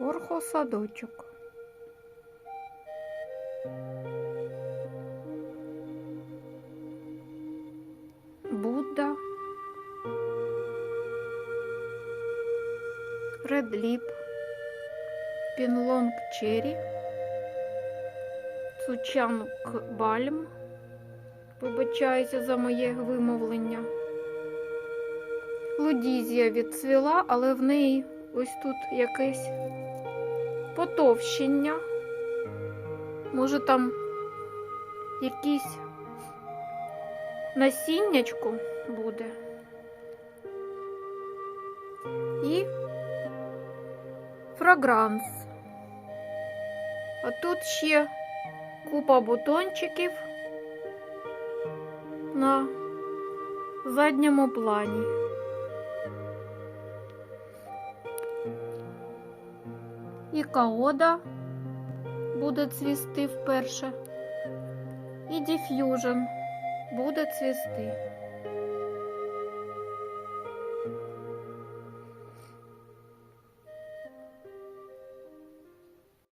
Орхосадочок. Будда. Редліп. Пінлонг Черрі. Цучанг Бальм. Вибачаюся за моє вимовлення. Лудізія відцвіла, але в неї ось тут якесь потовщення. Може там якийсь насіннячко буде. І фрагранс. А тут ще купа бутончиків на задньому плані. І каода буде цвісти вперше. І діф'южн буде цвісти.